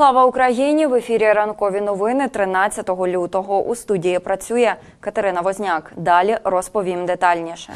Слава Україні! В ефірі ранкові новини 13 лютого. У студії працює Катерина Возняк. Далі розповім детальніше.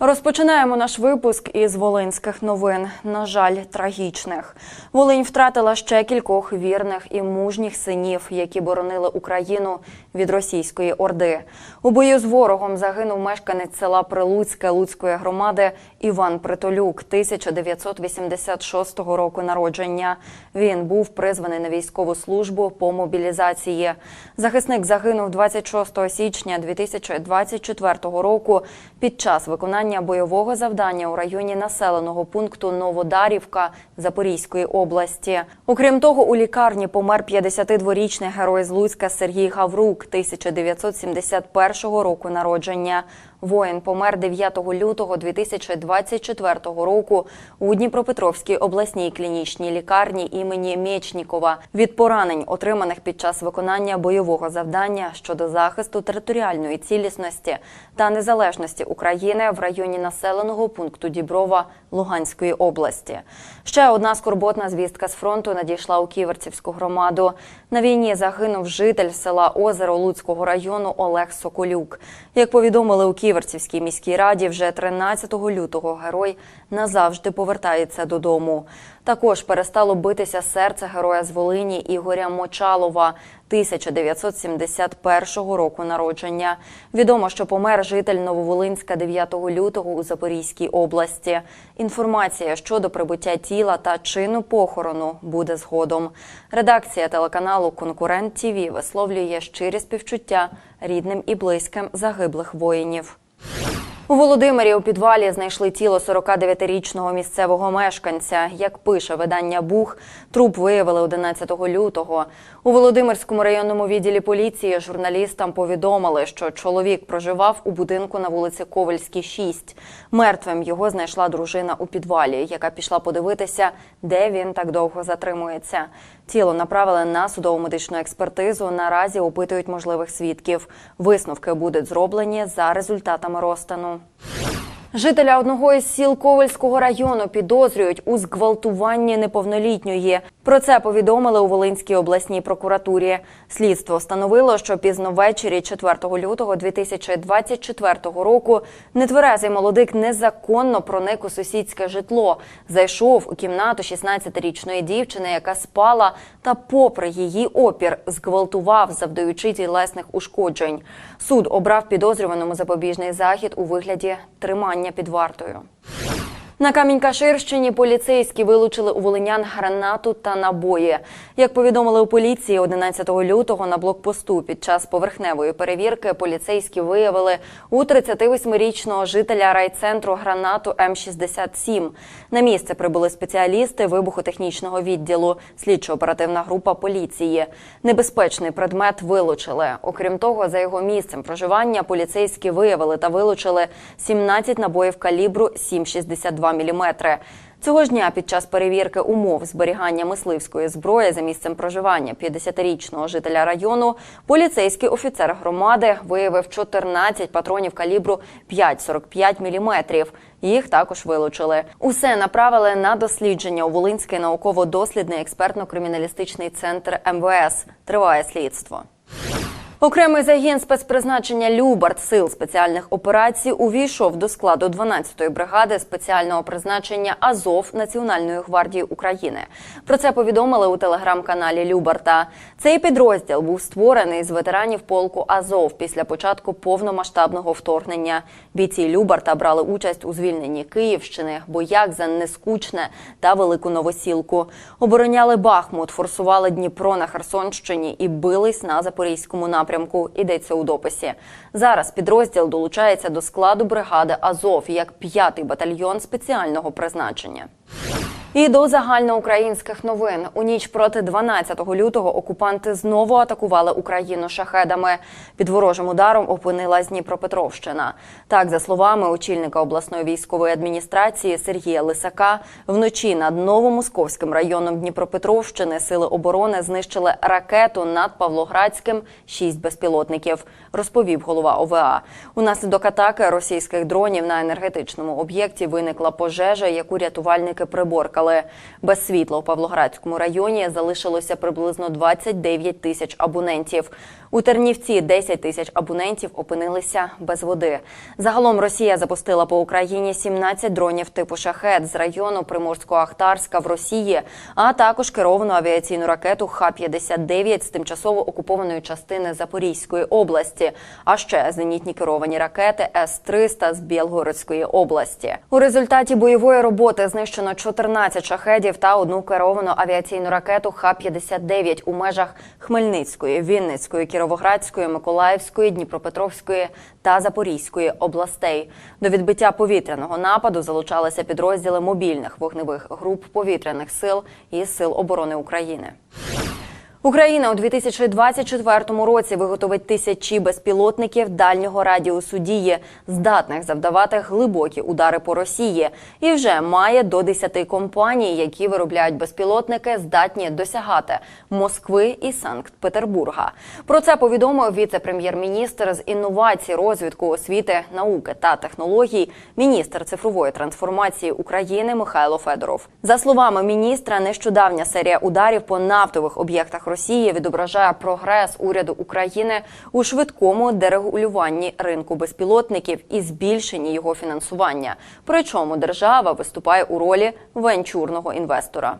Розпочинаємо наш випуск із волинських новин. На жаль, трагічних. Волинь втратила ще кількох вірних і мужніх синів, які боронили Україну від російської орди. У бою з ворогом загинув мешканець села Прилуцьке Луцької громади Іван Притолюк, 1986 року народження. Він був призваний на військову службу по мобілізації. Захисник загинув 26 січня 2024 року під час виконання бойового завдання у районі населеного пункту Новодарівка Запорізької області. Окрім того, у лікарні помер 52-річний герой з Луцька Сергій Гаврук, 1971 року народження. Воїн помер 9 лютого 2024 року у Дніпропетровській обласній клінічній лікарні імені Мєчнікова від поранень, отриманих під час виконання бойового завдання щодо захисту територіальної цілісності та незалежності України в районі населеного пункту Діброва Луганської області. Ще одна скорботна звістка з фронту надійшла у Ківерцівську громаду. На війні загинув житель села Озеро Луцького району Олег Соколюк. Як повідомили у Ківерцівській міській раді, вже 13 лютого герой назавжди повертається додому. Також перестало битися серце героя з Волині Ігоря Мочалова 1971 року народження. Відомо, що помер житель Нововолинська 9 лютого у Запорізькій області. Інформація щодо прибуття тіла та чину похорону буде згодом. Редакція телеканалу Конкурент ТІВІ висловлює щирі співчуття рідним і близьким загиблих воїнів. У Володимирі у підвалі знайшли тіло 49-річного місцевого мешканця. Як пише видання Бух, труп виявили 11 лютого. У Володимирському районному відділі поліції журналістам повідомили, що чоловік проживав у будинку на вулиці Ковальській, 6. Мертвим його знайшла дружина у підвалі, яка пішла подивитися, де він так довго затримується. Тіло направили на судово медичну експертизу. Наразі опитують можливих свідків. Висновки будуть зроблені за результатами розтину. Жителя одного із сіл Ковальського району підозрюють у зґвалтуванні неповнолітньої. Про це повідомили у Волинській обласній прокуратурі. Слідство встановило, що пізно ввечері 4 лютого 2024 року нетверезий молодик незаконно проник у сусідське житло, зайшов у кімнату 16-річної дівчини, яка спала, та, попри її опір, зґвалтував, завдаючи тілесних ушкоджень. Суд обрав підозрюваному запобіжний захід у вигляді тримання під вартою. На Камінь-Каширщині поліцейські вилучили у волинян гранату та набої. Як повідомили у поліції, 11 лютого на блокпосту під час поверхневої перевірки поліцейські виявили у 38-річного жителя райцентру гранату М-67. На місце прибули спеціалісти вибухотехнічного відділу, слідчо-оперативна група поліції. Небезпечний предмет вилучили. Окрім того, за його місцем проживання поліцейські виявили та вилучили 17 набоїв калібру 7,62 мм. Цього ж дня під час перевірки умов зберігання мисливської зброї за місцем проживання 50-річного жителя району поліцейський офіцер громади виявив 14 патронів калібру 5,45 мм. Їх також вилучили. Усе направили на дослідження у Волинський науково-дослідний експертно-криміналістичний центр МВС. Триває слідство. Окремий загін спецпризначення Любард сил спеціальних операцій увійшов до складу 12-ї бригади спеціального призначення Азов Національної гвардії України. Про це повідомили у телеграм-каналі Любарта. Цей підрозділ був створений з ветеранів полку Азов після початку повномасштабного вторгнення. Бійці Любарта брали участь у звільненні Київщини, боях за Нескучне та Велику Новосілку. Обороняли Бахмут, форсували Дніпро на Херсонщині і бились на Запорізькому напрямку. Йдеться у дописі. Зараз підрозділ долучається до складу бригади Азов як п'ятий батальйон спеціального призначення. І до загальноукраїнських новин у ніч проти 12 лютого окупанти знову атакували Україну шахедами. Під ворожим ударом опинилась Дніпропетровщина. Так, за словами очільника обласної військової адміністрації Сергія Лисака, вночі над Новомосковським районом Дніпропетровщини сили оборони знищили ракету над Павлоградським шість безпілотників. Розповів голова ОВА. Унаслідок атаки російських дронів на енергетичному об'єкті виникла пожежа, яку рятувальники приборкали. Виграли. Без світла у Павлоградському районі залишилося приблизно 29 тисяч абонентів. У Тернівці 10 тисяч абонентів опинилися без води. Загалом Росія запустила по Україні 17 дронів типу шахет з району Приморсько-Ахтарська в Росії, а також керовану авіаційну ракету Х-59 з тимчасово окупованої частини Запорізької області, а ще зенітні керовані ракети С-300 з Білгородської області. У результаті бойової роботи знищено 14 шахедів та одну керовану авіаційну ракету Х-59 у межах Хмельницької, Вінницької, Кіровоградської, Миколаївської, Дніпропетровської та Запорізької областей. До відбиття повітряного нападу залучалися підрозділи мобільних вогневих груп повітряних сил і сил оборони України. Україна у 2024 році виготовить тисячі безпілотників дальнього радіусу дії, здатних завдавати глибокі удари по Росії, і вже має до 10 компаній, які виробляють безпілотники, здатні досягати Москви і Санкт-Петербурга. Про це повідомив віце-прем'єр-міністр з інновацій, розвитку освіти, науки та технологій, міністр цифрової трансформації України Михайло Федоров. За словами міністра, нещодавня серія ударів по нафтових об'єктах Росії відображає прогрес уряду України у швидкому дерегулюванні ринку безпілотників і збільшенні його фінансування. Причому держава виступає у ролі венчурного інвестора.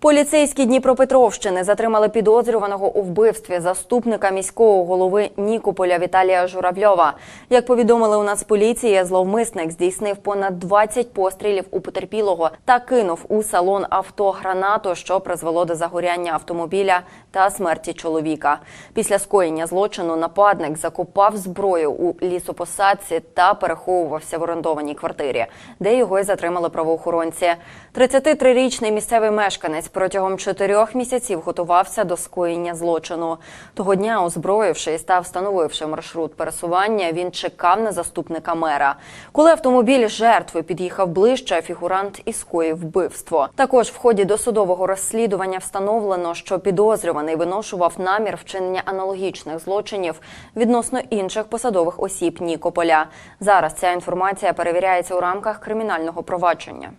Поліцейські Дніпропетровщини затримали підозрюваного у вбивстві заступника міського голови Нікополя Віталія Журавльова. Як повідомили у Нацполіції, зловмисник здійснив понад 20 пострілів у потерпілого та кинув у салон авто гранату, що призвело до загоряння автомобіля та смерті чоловіка. Після скоєння злочину нападник закопав зброю у лісопосадці та переховувався в орендованій квартирі, де його й затримали правоохоронці. 33-річний місцевий мешканець протягом чотирьох місяців готувався до скоєння злочину. Того дня, озброївши та встановивши маршрут пересування, він чекав на заступника мера. Коли автомобіль жертви під'їхав ближче, фігурант і скоїв вбивство. Також в ході досудового розслідування встановлено, що підозрюваний виношував намір вчинення аналогічних злочинів відносно інших посадових осіб Нікополя. Зараз ця інформація перевіряється у рамках кримінального провадження.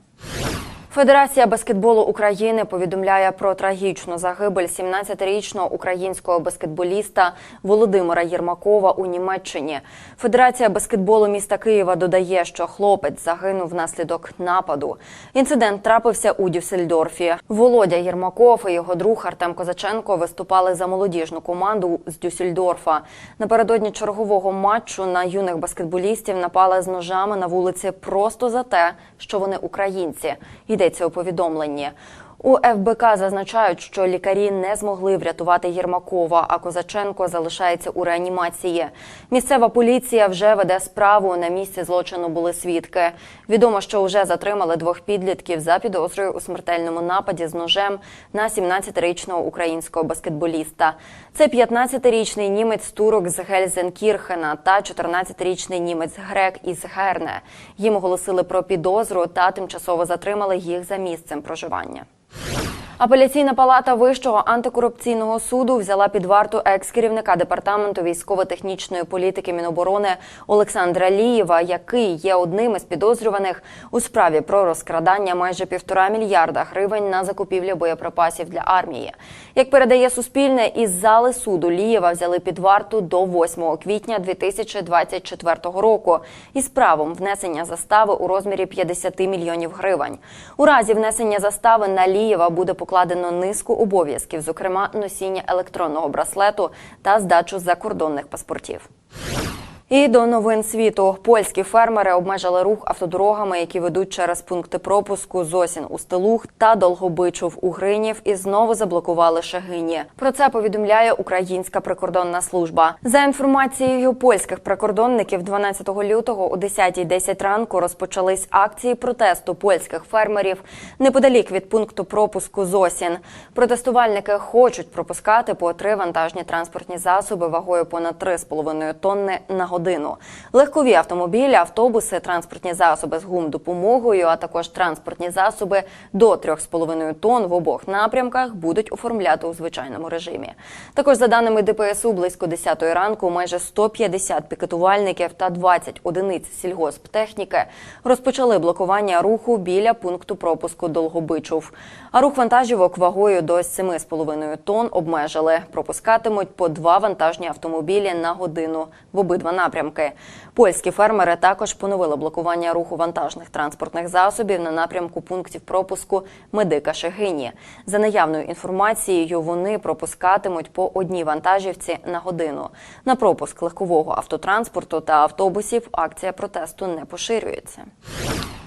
Федерація баскетболу України повідомляє про трагічну загибель 17-річного українського баскетболіста Володимира Єрмакова у Німеччині. Федерація баскетболу міста Києва додає, що хлопець загинув внаслідок нападу. Інцидент трапився у Дюссельдорфі. Володя Єрмаков і його друг Артем Козаченко виступали за молодіжну команду з Дюссельдорфа. Напередодні чергового матчу на юних баскетболістів напали з ножами на вулиці просто за те, що вони українці. Йдеться у повідомленні. У ФБК зазначають, що лікарі не змогли врятувати Єрмакова, а Козаченко залишається у реанімації. Місцева поліція вже веде справу. На місці злочину були свідки. Відомо, що вже затримали двох підлітків за підозрою у смертельному нападі з ножем на 17-річного українського баскетболіста. Це 15-річний німець турок з Гельзенкірхена та 14-річний німець грек із Герне. Їм оголосили про підозру та тимчасово затримали їх за місцем проживання. Апеляційна палата Вищого антикорупційного суду взяла під варту екс-керівника департаменту військово-технічної політики Міноборони Олександра Лієва, який є одним із підозрюваних у справі про розкрадання майже півтора мільярда гривень на закупівлю боєприпасів для армії. Як передає Суспільне, із зали суду Лієва взяли під варту до 8 квітня 2024 року із правом внесення застави у розмірі 50 мільйонів гривень. У разі внесення застави на Лієва буде покладено низку обов'язків, зокрема носіння електронного браслету та здачу закордонних паспортів. І до новин світу польські фермери обмежили рух автодорогами, які ведуть через пункти пропуску Зосін у Стелух та Долгобичув у Гринів, і знову заблокували Шагині. Про це повідомляє Українська прикордонна служба. За інформацією польських прикордонників, 12 лютого о 10.10 10 ранку розпочались акції протесту польських фермерів неподалік від пункту пропуску Зосін. Протестувальники хочуть пропускати по три вантажні транспортні засоби вагою понад 3,5 тонни на годину годину. Легкові автомобілі, автобуси, транспортні засоби з гум допомогою, а також транспортні засоби до 3,5 тонн в обох напрямках будуть оформляти у звичайному режимі. Також за даними ДПСУ, близько 10 ранку майже 150 пікетувальників та 20 одиниць сільгосптехніки розпочали блокування руху біля пункту пропуску Долгобичув. А рух вантажівок вагою до 7,5 тонн обмежили. Пропускатимуть по два вантажні автомобілі на годину в обидва напрямки. Польські фермери також поновили блокування руху вантажних транспортних засобів на напрямку пунктів пропуску Медика Шегині. За наявною інформацією, вони пропускатимуть по одній вантажівці на годину. На пропуск легкового автотранспорту та автобусів акція протесту не поширюється.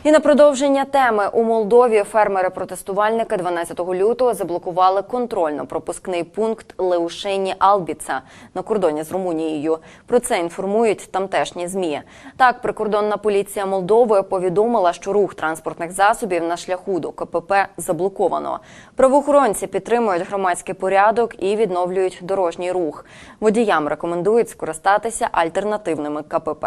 І на продовження теми у Молдові фермери-протестувальники 12 лютого заблокували контрольно-пропускний пункт Леушені Албіца на кордоні з Румунією. Про це інформують тамтешні змі. Так, прикордонна поліція Молдови повідомила, що рух транспортних засобів на шляху до КПП заблоковано. Правоохоронці підтримують громадський порядок і відновлюють дорожній рух. Водіям рекомендують скористатися альтернативними КПП.